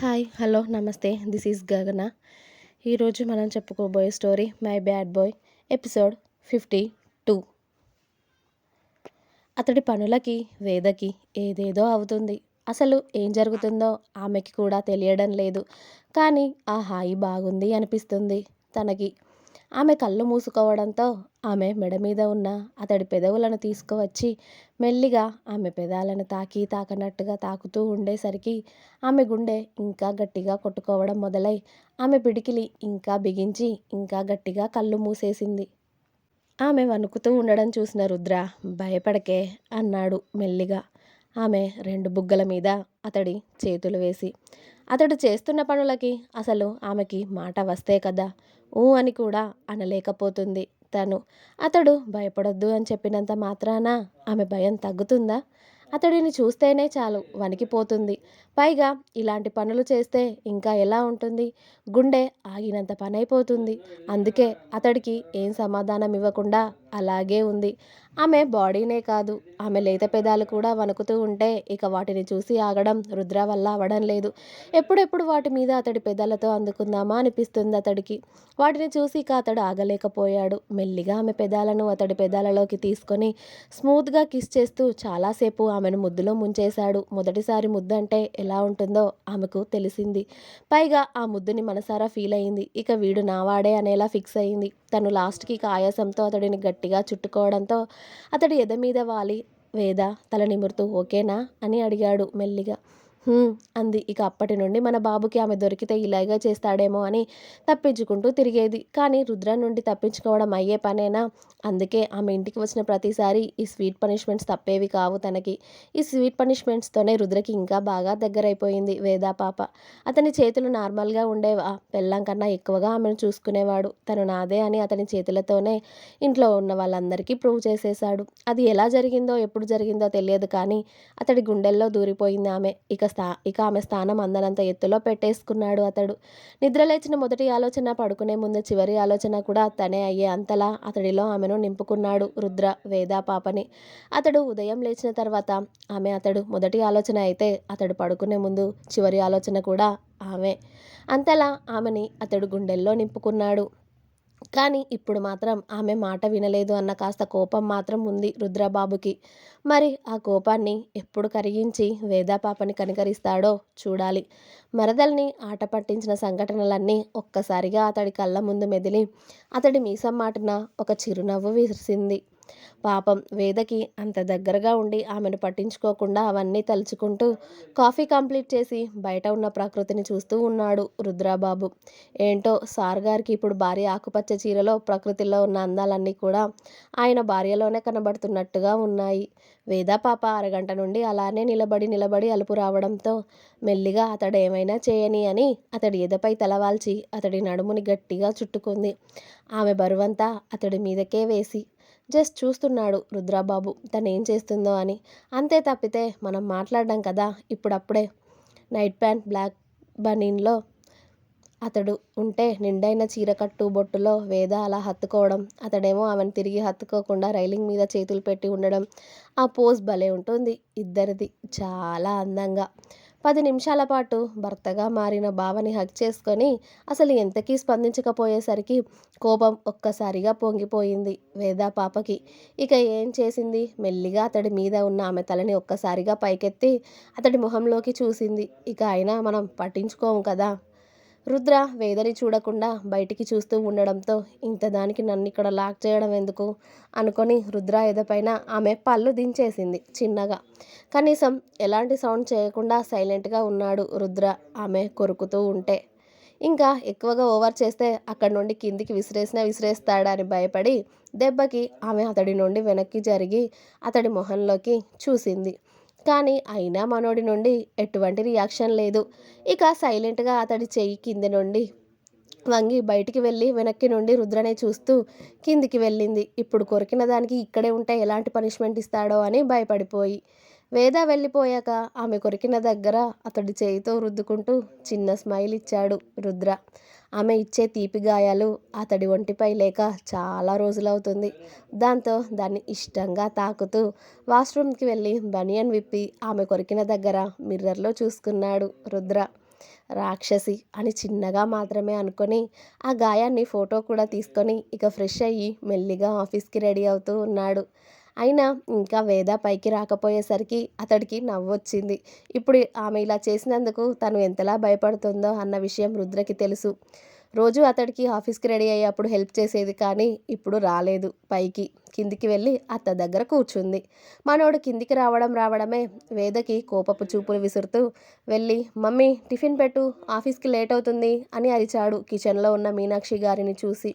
Hi hello నమస్తే. This is Gagana. ఈరోజు మనం చెప్పుకోబోయే story my bad boy episode fifty two. అతడి పనులకి వేదకి ఏదేదో అవుతుంది. అసలు ఏం జరుగుతుందో ఆమెకి కూడా తెలియడం లేదు. కానీ ఆ హాయి బాగుంది అనిపిస్తుంది. తనకి ఆమె కళ్ళు మూసుకోవడంతో ఆమె మెడ మీద ఉన్న అతడి పెదవులను తీసుకువచ్చి మెల్లిగా ఆమె పెదాలను తాకి తాకనట్టుగా తాకుతూ ఉండేసరికి ఆమె గుండె ఇంకా గట్టిగా కొట్టుకోవడం మొదలై ఆమె పిడికిలి ఇంకా బిగించి ఇంకా గట్టిగా కళ్ళు మూసేసింది. ఆమె వణుకుతూ ఉండడం చూసిన రుద్ర భయపడకే అన్నాడు మెల్లిగా. ఆమె రెండు బుగ్గల మీద అతడి చేతులు వేసి అతడు చేస్తున్న పనులకి అసలు ఆమెకి మాట వస్తే కదా. ఊ అని కూడా అనలేకపోతుంది తను. అతడు భయపడొద్దు అని చెప్పినంత మాత్రాన ఆమె భయం తగ్గుతుందా? అతడిని చూస్తేనే చాలు వణికిపోతుంది. పైగా ఇలాంటి పనులు చేస్తే ఇంకా ఎలా ఉంటుంది? గుండె ఆగినంత పనైపోతుంది. అందుకే అతడికి ఏం సమాధానం ఇవ్వకుండా అలాగే ఉంది. ఆమె బాడీనే కాదు. ఆమె లేత పెదాలు కూడా వణుకుతూ ఉంటే ఇక వాటిని చూసి ఆగడం రుద్ర వల్ల అవడం లేదు. ఎప్పుడెప్పుడు వాటి మీద అతడి పెదాలతో అందుకుందామా అనిపిస్తుంది అతడికి. వాటిని చూసి ఇక అతడు ఆగలేకపోయాడు. మెల్లిగా ఆమె పెదాలను అతడి పెదాలలోకి తీసుకొని స్మూత్గా కిస్ చేస్తూ చాలాసేపు ఆమెను ముద్దులో ముంచేశాడు. మొదటిసారి ముద్దు అంటే ఎలా ఉంటుందో ఆమెకు తెలిసింది. పైగా ఆ ముద్దుని మనసారా ఫీల్ అయింది. ఇక వీడు నావాడే అనేలా ఫిక్స్ అయింది. తను లాస్ట్కి ఇక ఆయాసంతో అతడిని గట్టిగా చుట్టుకోవడంతో అతడి ఎద మీద వాలి వేద తల నిమురుతూ ఓకేనా? అని అడిగాడు మెల్లిగా. అంది. ఇక అప్పటి నుండి మన బాబుకి ఆమె దొరికితే ఇలాగే చేస్తాడేమో అని తప్పించుకుంటూ తిరిగేది. కానీ రుద్ర నుండి తప్పించుకోవడం అయ్యే పనేనా? అందుకే ఆమె ఇంటికి వచ్చిన ప్రతిసారి ఈ స్వీట్ పనిష్మెంట్స్ తప్పేవి కావు తనకి. ఈ స్వీట్ పనిష్మెంట్స్తోనే రుద్రకి ఇంకా బాగా దగ్గరైపోయింది వేదా పాప. అతని చేతులు నార్మల్గా ఉండేవా? పెళ్ళం కన్నా ఎక్కువగా ఆమెను చూసుకునేవాడు. తను నాదే అని అతని చేతులతోనే ఇంట్లో ఉన్న వాళ్ళందరికీ ప్రూవ్ చేసేశాడు. అది ఎలా జరిగిందో ఎప్పుడు జరిగిందో తెలియదు కానీ అతడి గుండెల్లో దూరిపోయింది ఆమె. ఇక స్థా ఇక ఆమె స్థానం అందనంత ఎత్తులో పెట్టేసుకున్నాడు అతడు. నిద్రలేచిన మొదటి ఆలోచన పడుకునే ముందు చివరి ఆలోచన కూడా తనే అయ్యే అంతలా అతడిలో ఆమెను నింపుకున్నాడు రుద్ర వేదా పాపని. అతడు ఉదయం లేచిన తర్వాత ఆమె అతడు మొదటి ఆలోచన అయితే అతడు పడుకునే ముందు చివరి ఆలోచన కూడా ఆమె. అంతలా ఆమెని అతడు గుండెల్లో నింపుకున్నాడు. కానీ ఇప్పుడు మాత్రం ఆమె మాట వినలేదు అన్న కాస్త కోపం మాత్రం ఉంది రుద్రబాబుకి. మరి ఆ కోపాన్ని ఎప్పుడు కరిగించి వేదాపాపని కనికరిస్తాడో చూడాలి. మరదల్ని ఆట పట్టించిన సంఘటనలన్నీ ఒక్కసారిగా అతడి కళ్ళ ముందు మెదిలి అతడి మీసం మాటన ఒక చిరునవ్వు విరిసింది పాపం వేదకి అంత దగ్గరగా ఉండి ఆమెను పట్టించుకోకుండా అవన్నీ తలుచుకుంటూ కాఫీ కంప్లీట్ చేసి బయట ఉన్న ప్రకృతిని చూస్తూ ఉన్నాడు రుద్రాబాబు. ఏంటో సార్ గారికి ఇప్పుడు భార్య ఆకుపచ్చ చీరలో ప్రకృతిలో ఉన్న అందాలన్నీ కూడా ఆయన భార్యలోనే కనబడుతున్నట్టుగా ఉన్నాయి. వేదా పాప అరగంట నుండి అలానే నిలబడి నిలబడి అలుపు రావడంతో మెల్లిగా అతడు ఏమైనా చేయని అని అతడి ఎదపై తలవాల్చి అతడి నడుముని గట్టిగా చుట్టుకుంది. ఆమె బరువంతా అతడి మీదకే వేసి జస్ట్ చూస్తున్నాడు రుద్రాబాబు. తను ఏం చేస్తుందో అని. అంతే తప్పితే మనం మాట్లాడడం కదా ఇప్పుడప్పుడే. నైట్ ప్యాంట్ బ్లాక్ బనీన్లో అతడు ఉంటే నిండైన చీరకట్టు బొట్టులో వేద అలా హత్తుకోవడం అతడేమో ఆమెను తిరిగి హత్తుకోకుండా రైలింగ్ మీద చేతులు పెట్టి ఉండడం. ఆ పోజ్ భలే ఉంటుంది ఇద్దరిది. చాలా అందంగా. పది నిమిషాల పాటు భర్తగా మారిన బావని హక్ చేసుకొని అసలు ఎంతకీ స్పందించకపోయేసరికి కోపం ఒక్కసారిగా పొంగిపోయింది వేదా పాపకి. ఇక ఏం చేసింది? మెల్లిగా అతడి మీద ఉన్న ఆమె తలని ఒక్కసారిగా పైకెత్తి అతడి ముఖంలోకి చూసింది. ఇక అయినా మనం పట్టించుకోము కదా. రుద్ర వేదని చూడకుండా బయటికి చూస్తూ ఉండడంతో ఇంత దానికి నన్ను ఇక్కడ లాక్ చేయడం ఎందుకు? అనుకొని రుద్ర ఎదపైన ఆమె పళ్ళు దించేసింది చిన్నగా. కనీసం ఎలాంటి సౌండ్ చేయకుండా సైలెంట్గా ఉన్నాడు రుద్ర ఆమె కొరుకుతూ ఉంటే. ఇంకా ఎక్కువగా ఓవర్ చేస్తే అక్కడి నుండి కిందికి విసిరేసినా విసిరేస్తాడని భయపడి దెబ్బకి ఆమె అతడి నుండి వెనక్కి జరిగి అతడి మొహంలోకి చూసింది. కానీ అయినా మనోడి నుండి ఎటువంటి రియాక్షన్ లేదు. ఇక సైలెంట్గా అతడి చెయ్యి కింది నుండి వంగి బయటికి వెళ్ళి వెనక్కి నుండి రుద్రనే చూస్తూ కిందికి వెళ్ళింది. ఇప్పుడు కొరికిన దానికి ఇక్కడే ఉంటే ఎలాంటి పనిష్మెంట్ ఇస్తాడో అని భయపడిపోయి. వేద వెళ్ళిపోయాక ఆమె కొరికిన దగ్గర అతడి చేయితో రుద్దుకుంటూ చిన్న స్మైల్ ఇచ్చాడు రుద్ర. ఆమె ఇచ్చే తీపి గాయాలు అతడి ఒంటిపై లేక చాలా రోజులవుతుంది. దాంతో దాన్ని ఇష్టంగా తాకుతూ వాష్రూమ్కి వెళ్ళి బనియన్ విప్పి ఆమె కొరికిన దగ్గర మిర్రర్లో చూసుకున్నాడు రుద్ర. రాక్షసి అని చిన్నగా మాత్రమే అనుకొని ఆ గాయాన్ని ఫోటో కూడా తీసుకొని ఇక ఫ్రెష్ అయ్యి మెల్లిగా ఆఫీస్కి రెడీ అవుతూ ఉన్నాడు. అయినా ఇంకా వేద పైకి రాకపోయేసరికి అతడికి నవ్వొచ్చింది. ఇప్పుడు ఆమె ఇలా చేసినందుకు తను ఎంతలా భయపడుతుందో అన్న విషయం రుద్రకి తెలుసు. రోజు అతడికి ఆఫీస్కి రెడీ అయ్యేప్పుడు హెల్ప్ చేసేది కానీ ఇప్పుడు రాలేదు పైకి. కిందికి వెళ్ళి అత్త దగ్గర కూర్చుంది. మనోడు కిందికి రావడం రావడమే వేదకి కోపపు చూపులు విసురుతూ వెళ్ళి మమ్మీ టిఫిన్ పెట్టు ఆఫీస్కి లేట్ అవుతుంది అని అరిచాడు కిచెన్లో ఉన్న మీనాక్షి గారిని చూసి.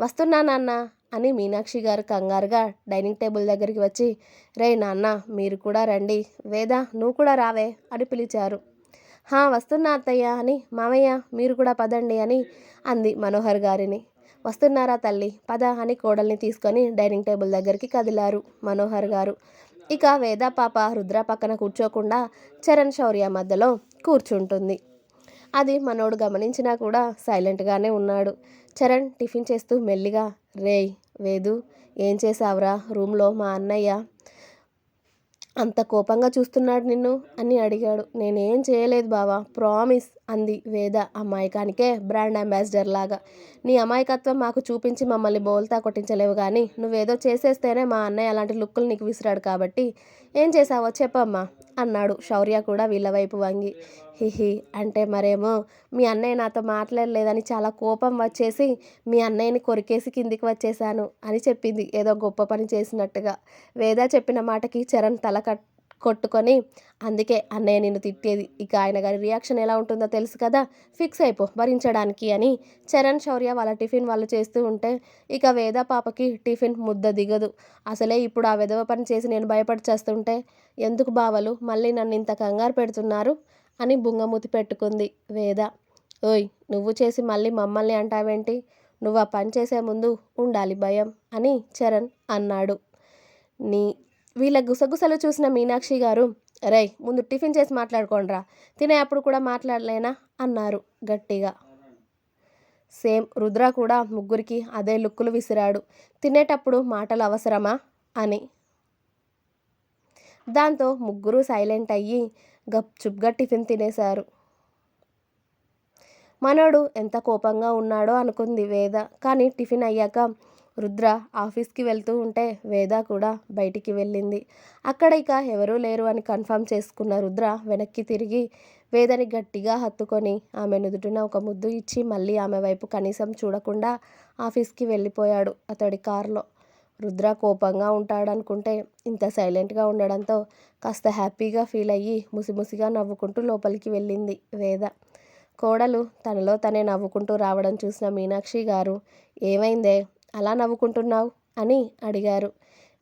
వస్తున్నా నాన్న అని మీనాక్షి గారు కంగారుగా డైనింగ్ టేబుల్ దగ్గరికి వచ్చి రే నాన్న మీరు కూడా రండి. వేద నువ్వు కూడా రావే అని పిలిచారు. హా వస్తున్నా అత్తయ్య అని మామయ్య మీరు కూడా పదండి అని అంది మనోహర్ గారిని. వస్తున్నారా తల్లి పద అని కోడల్ని తీసుకొని డైనింగ్ టేబుల్ దగ్గరికి కదిలారు మనోహర్ గారు. ఇక వేద పాప రుద్ర పక్కన కూర్చోకుండా చరణ్ శౌర్య మధ్యలో కూర్చుంటుంది. అది మనోడు గమనించినా కూడా సైలెంట్గానే ఉన్నాడు. చరణ్ టిఫిన్ చేస్తూ మెల్లిగా రేయ్ వేదు ఏం చేసావురా రూమ్లో మా అన్నయ్య అంత కోపంగా చూస్తున్నాడు నిన్ను? అని అడిగాడు. నేనేం చేయలేదు బావా ప్రామిస్ అంది వేద అమాయకానికే బ్రాండ్ అంబాసిడర్ లాగా. నీ అమాయకత్వం మాకు చూపించి మమ్మల్ని బోల్తా కొట్టించలేవు కానీ నువ్వేదో చేసేస్తేనే మా అన్నయ్య అలాంటి లుక్కులు నీకు విసిరాడు కాబట్టి ఏం చేసావో చెప్పమ్మా అన్నాడు శౌర్య కూడా వీళ్ళ వైపు వంగి. హిహి అంటే మరేమో మీ అన్నయ్య నాతో మాట్లాడలేదని చాలా కోపం వచ్చేసి మీ అన్నయ్యని కొరికేసి కిందికి వచ్చేసాను అని చెప్పింది. ఏదో గొప్ప పని చేసినట్టుగా. వేద చెప్పిన మాటకి చరణ్ తల కట్ కొట్టుకొని అందుకే అన్నయ్య నిన్ను తిట్టేది. ఇక ఆయన గారి రియాక్షన్ ఎలా ఉంటుందో తెలుసు కదా? ఫిక్స్ అయిపో భరించడానికి అని చరణ్ శౌర్య వాళ్ళ టిఫిన్ వాళ్ళు చేస్తూ ఉంటే ఇక వేద పాపకి టిఫిన్ ముద్ద దిగదు. అసలే ఇప్పుడు ఆ విధవ పని చేసి నేను భయపడి చేస్తుంటే ఎందుకు బావలు? మళ్ళీ నన్ను ఇంత కంగారు పెడుతున్నారు అని బుంగమూతి పెట్టుకుంది వేద. ఓయ్ నువ్వు చేసి మళ్ళీ మమ్మల్ని అంటావేంటి? నువ్వు ఆ పని చేసే ముందు ఉండాలి భయం అని చరణ్ అన్నాడు. నీ వీళ్ళ గుసగుసలు చూసిన మీనాక్షి గారు రై ముందు టిఫిన్ చేసి మాట్లాడుకోండిరా. తినే అప్పుడు కూడా మాట్లాడలేనా? అన్నారు గట్టిగా. సేమ్ రుద్ర కూడా ముగ్గురికి అదే లుక్కులు విసిరాడు. తినేటప్పుడు మాటలు అవసరమా? అని. దాంతో ముగ్గురు సైలెంట్ అయ్యి గప్చుప్గా టిఫిన్ తినేశారు. మనోడు ఎంత కోపంగా ఉన్నాడో అనుకుంది వేద. కానీ టిఫిన్ అయ్యాక రుద్ర ఆఫీస్కి వెళ్తూ ఉంటే వేద కూడా బయటికి వెళ్ళింది. అక్కడ ఇక ఎవరూ లేరు అని కన్ఫర్మ్ చేసుకున్న రుద్ర వెనక్కి తిరిగి వేదని గట్టిగా హత్తుకొని ఆమె నుదుటిన ఒక ముద్దు ఇచ్చి మళ్ళీ ఆమె వైపు కనీసం చూడకుండా ఆఫీస్కి వెళ్ళిపోయాడు అతడి కారులో. రుద్ర కోపంగా ఉంటాడనుకుంటే ఇంత సైలెంట్గా ఉండడంతో కాస్త హ్యాపీగా ఫీల్ అయ్యి ముసిముసిగా నవ్వుకుంటూ లోపలికి వెళ్ళింది వేద. కోడలు తనలో తనే నవ్వుకుంటూ రావడం చూసిన మీనాక్షి గారు ఏమైందే? అలా నవ్వుకుంటున్నావు? అని అడిగారు.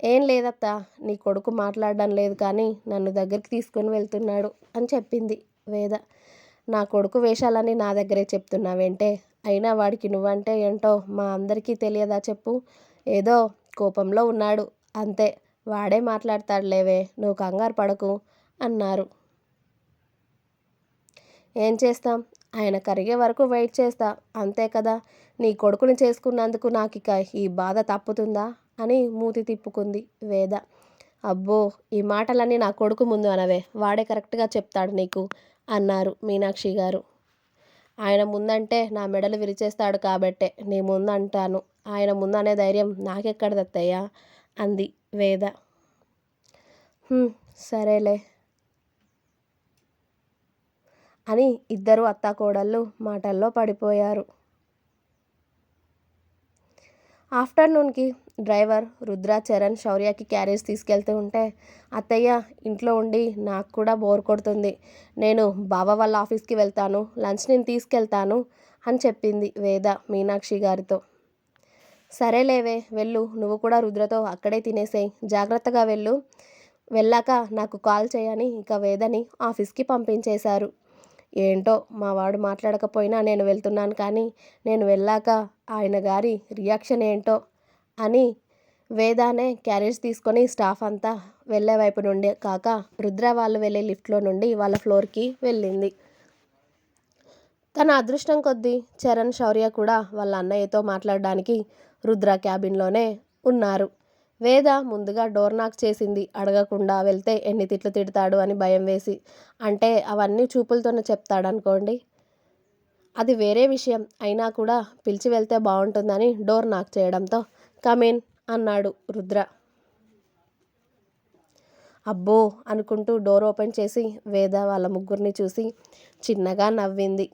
ఏం లేదత్తా నీ కొడుకు మాట్లాడడం లేదు కానీ నన్ను దగ్గరికి తీసుకొని వెళ్తున్నాడు అని చెప్పింది వేద. నా కొడుకు వేషాలని నా దగ్గరే చెప్తున్నావేంటే? అయినా వాడికి నువ్వంటే ఏంటో మా అందరికీ తెలియదా చెప్పు? ఏదో కోపంలో ఉన్నాడు. అంతే వాడే మాట్లాడతాడులేవే నువ్వు కంగారు పడకు అన్నారు. ఏం చేస్తాం? ఆయన కరిగే వరకు వెయిట్ చేస్తా. అంతే కదా? నీ కొడుకుని చేసుకున్నందుకు నాకు ఇక ఈ బాధ తప్పుతుందా? అని మూతి తిప్పుకుంది వేద. అబ్బో ఈ మాటలన్నీ నా కొడుకు ముందు అనవే. వాడే కరెక్ట్గా చెప్తాడు నీకు అన్నారు మీనాక్షి గారు. ఆయన ముందంటే నా మెడలు విరిచేస్తాడు కాబట్టే నీ ముందు అంటాను. ఆయన ముందు అనే ధైర్యం నాకెక్కడ దత్తయ్యా? అంది వేద. సరేలే. అని ఇద్దరు అత్తాకోడళ్ళు మాటల్లో పడిపోయారు. ఆఫ్టర్నూన్కి డ్రైవర్ రుద్ర చరణ్ శౌర్యకి క్యారేజ్ తీసుకెళ్తూ ఉంటే అత్తయ్య ఇంట్లో ఉండి నాకు కూడా బోర్ కొడుతుంది. నేను బావ వాళ్ళ ఆఫీస్కి వెళ్తాను లంచ్ నేను తీసుకెళ్తాను అని చెప్పింది వేద మీనాక్షి గారితో. సరేలేవే వెళ్ళు. నువ్వు కూడా రుద్రతో అక్కడే తినేసేయి. జాగ్రత్తగా వెళ్ళు. వెళ్ళాక నాకు కాల్ చేయని ఇక వేదని ఆఫీస్కి పంపించేశారు. ఏంటో మా వాడు మాట్లాడకపోయినా నేను వెళ్తున్నాను కానీ నేను వెళ్ళాక ఆయన గారి రియాక్షన్ ఏంటో అని వేదానే క్యారేజ్ తీసుకొని స్టాఫ్ అంతా వెళ్ళే వైపు నుండి కాక రుద్ర వాళ్ళు వెళ్ళే లిఫ్ట్లో నుండి వాళ్ళ ఫ్లోర్కి వెళ్ళింది. తన అదృష్టం కొద్దీ చరణ్ శౌర్య కూడా వాళ్ళ అన్నయ్యతో మాట్లాడడానికి రుద్ర క్యాబిన్లోనే ఉన్నారు. వేద ముందుగా డోర్ నాక్ చేసింది. అడగకుండా వెళ్తే ఎన్ని తిట్లు తిడతాడు అని భయం వేసి. అంటే అవన్నీ చూపులతోనే చెప్తాడనుకోండి. అది వేరే విషయం. అయినా కూడా పిలిచి వెళ్తే బాగుంటుందని డోర్ నాక్ చేయడంతో కమేన్ అన్నాడు రుద్ర. అబ్బో అనుకుంటూ డోర్ ఓపెన్ చేసి వేద వాళ్ళ ముగ్గురిని చూసి చిన్నగా నవ్వింది.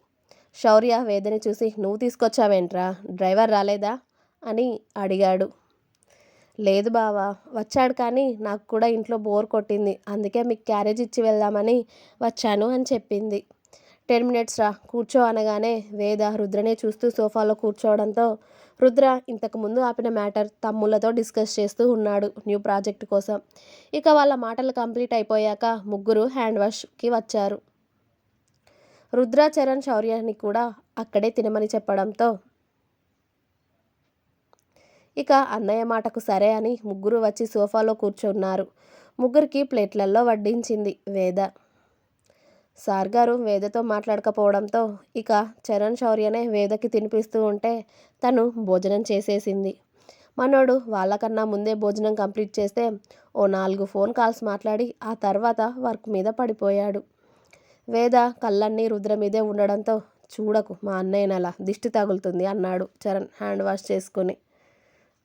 శౌర్య వేదని చూసి నువ్వు తీసుకొచ్చావేంట్రా? డ్రైవర్ రాలేదా? అని అడిగాడు. లేదు బావా వచ్చాడు కానీ నాకు కూడా ఇంట్లో బోర్ కొట్టింది. అందుకే మీకు క్యారేజ్ ఇచ్చి వెళ్దామని వచ్చాను అని చెప్పింది. టెన్ మినిట్స్ రా కూర్చో అనగానే వేద రుద్రనే చూస్తూ సోఫాలో కూర్చోవడంతో రుద్ర ఇంతకుముందు ఆపిన మ్యాటర్ తమ్ముళ్ళతో డిస్కస్ చేస్తూ ఉన్నాడు న్యూ ప్రాజెక్ట్ కోసం. ఇక వాళ్ళ మాటలు కంప్లీట్ అయిపోయాక ముగ్గురు హ్యాండ్ వాష్కి వచ్చారు. రుద్ర చరణ్ శౌర్యాన్ని కూడా అక్కడే తినమని చెప్పడంతో ఇక అన్నయ్య మాటకు సరే అని ముగ్గురు వచ్చి సోఫాలో కూర్చున్నారు. ముగ్గురికి ప్లేట్లలో వడ్డించింది వేద. సార్ గారు వేదతో మాట్లాడకపోవడంతో ఇక చరణ్ శౌర్యనే వేదకి తినిపిస్తూ ఉంటే తను భోజనం చేసేసింది. మనోడు వాళ్ళకన్నా ముందే భోజనం కంప్లీట్ చేస్తే ఓ నాలుగు ఫోన్ కాల్స్ మాట్లాడి ఆ తర్వాత వర్క్ మీద పడిపోయాడు. వేద కళ్ళన్నీ రుద్ర మీదే ఉండడంతో చూడకు మా అన్నయ్యనలా దిష్టి తగులుతుంది అన్నాడు చరణ్ హ్యాండ్ వాష్ చేసుకుని.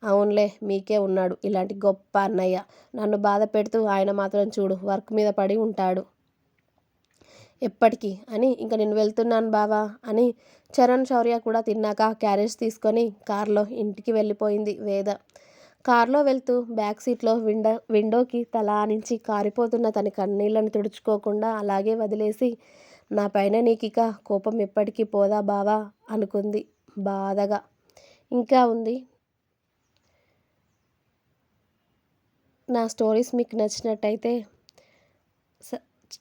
అవునులే మీకే ఉన్నాడు ఇలాంటి గొప్ప అన్నయ్య. నన్ను బాధ పెడుతూ ఆయన మాత్రం చూడు వర్క్ మీద పడి ఉంటాడు. ఎప్పటికీ? అని ఇంక నేను వెళ్తున్నాను బావా అని చరణ్ శౌర్య కూడా తిన్నాక క్యారేజ్ తీసుకొని కారులో ఇంటికి వెళ్ళిపోయింది వేద. కారులో వెళ్తూ బ్యాక్ సీట్లో విండో విండోకి తల ఆనించి కారిపోతున్న తన కన్నీళ్ళను తుడుచుకోకుండా అలాగే వదిలేసి నా పైన నీకిక కోపం ఎప్పటికీ పోదా బావా? అనుకుంది బాధగా. ఇంకా ఉంది నా స్టోరీస్ మీకు నచ్చినట్టయితే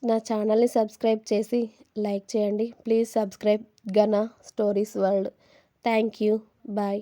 నా ఛానల్ని సబ్స్క్రైబ్ చేసి లైక్ చేయండి. Please subscribe Gana stories world. Thank you. Bye.